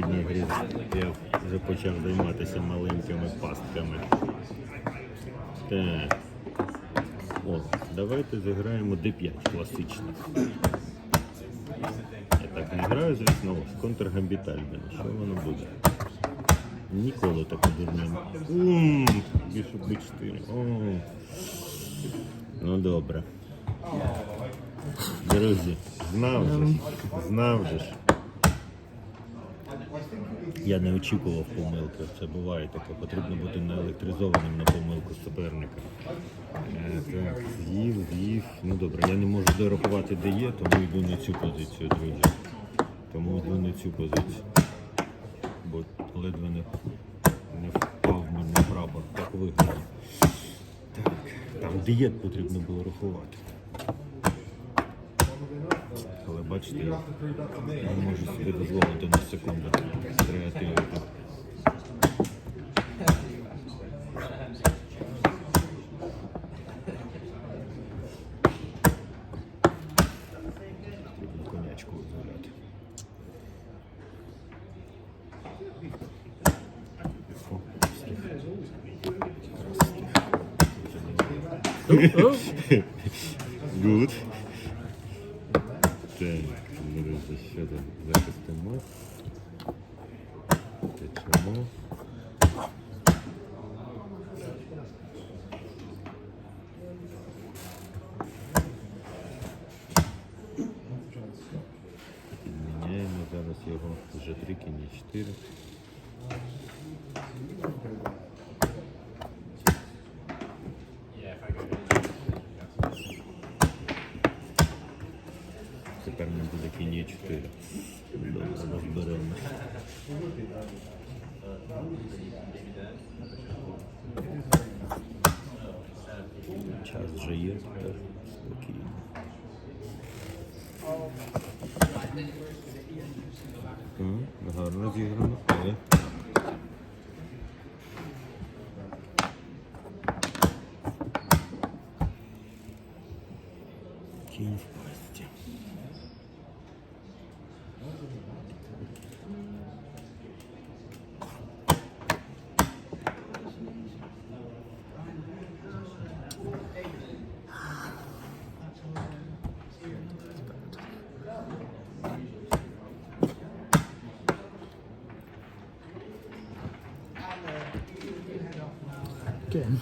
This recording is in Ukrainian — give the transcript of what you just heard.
попередній грі я вже почав займатися маленькими пастками. Так. О, давайте зіграємо D5 класично. Я так не граю, звісно, ось контргамбітальне. Що воно буде? Ніколи так не Більше B4. О. Ну добре. Друзі, знав же, ж, знав же. ж. Я не очікував помилки. Це буває таке. Потрібно бути наелектризованим на помилку суперника. Е, Так, з'їв, з'їв. Ну добре, я не можу дорахувати, де є, тому йду на цю позицію, друзі. Тому йду на цю позицію. Бо ледве не, не впав мені на прапор. Так виглядає. Так, там дієт потрібно було рахувати. Але бачите, я не можу собі дозволити на секунду креативити. Good. День дивимося ще один захистимо. Течемо. Міняємо зараз його вже три, кіні 4. 4. Добре, розберемо. Час вже є, тепер спокійно. М, Гарно зіграно, але кінь в пасті. Again.